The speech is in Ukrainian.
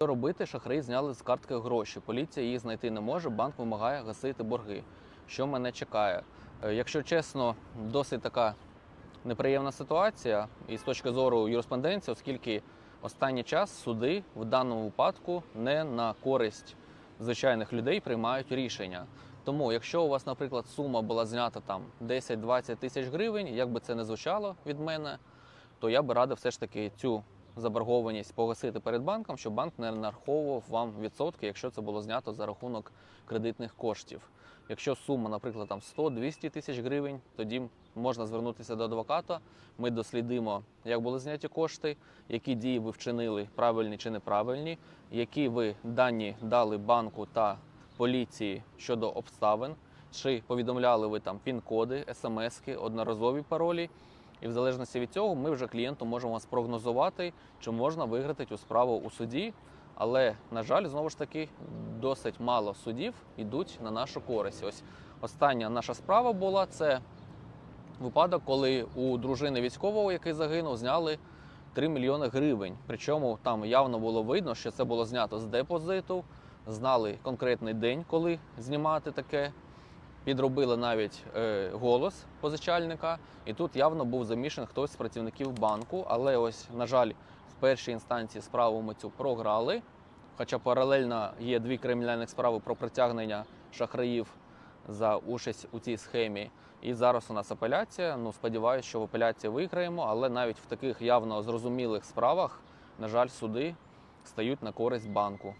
Що робити? Шахраї зняли з картки гроші. Поліція їх знайти не може. Банк вимагає гасити борги. Що мене чекає? Е, Якщо чесно, досить така неприємна ситуація і з точки зору юриспруденції, оскільки останній час суди в даному випадку не на користь звичайних людей приймають рішення. Тому, якщо у вас, наприклад, сума була знята там 10-20 тисяч гривень, як би це не звучало від мене, то я би радив все ж таки цю заборгованість погасити перед банком, щоб банк не нараховував вам відсотки, якщо це було знято за рахунок кредитних коштів. Якщо сума, наприклад, там 100-200 тисяч гривень, тоді можна звернутися до адвоката. Ми дослідимо, як були зняті кошти, які дії ви вчинили, правильні чи неправильні, які ви дані дали банку та поліції щодо обставин, чи повідомляли ви там пін-коди, смски, одноразові паролі. І в залежності від цього ми вже клієнту можемо спрогнозувати, чи можна виграти цю справу у суді. Але, на жаль, знову ж таки, досить мало судів йдуть на нашу користь. Ось остання наша справа була це випадок, коли у дружини військового, який загинув, зняли 3 мільйони гривень. Причому там явно було видно, що це було знято з депозиту, знали конкретний день, коли знімати таке. Підробили навіть е, голос позичальника, і тут явно був замішаний хтось з працівників банку. Але ось, на жаль, в першій інстанції справу ми цю програли. Хоча паралельно є дві кримінальних справи про притягнення шахраїв за участь у цій схемі. І зараз у нас апеляція. Ну, сподіваюся, що в апеляції виграємо, але навіть в таких явно зрозумілих справах, на жаль, суди стають на користь банку.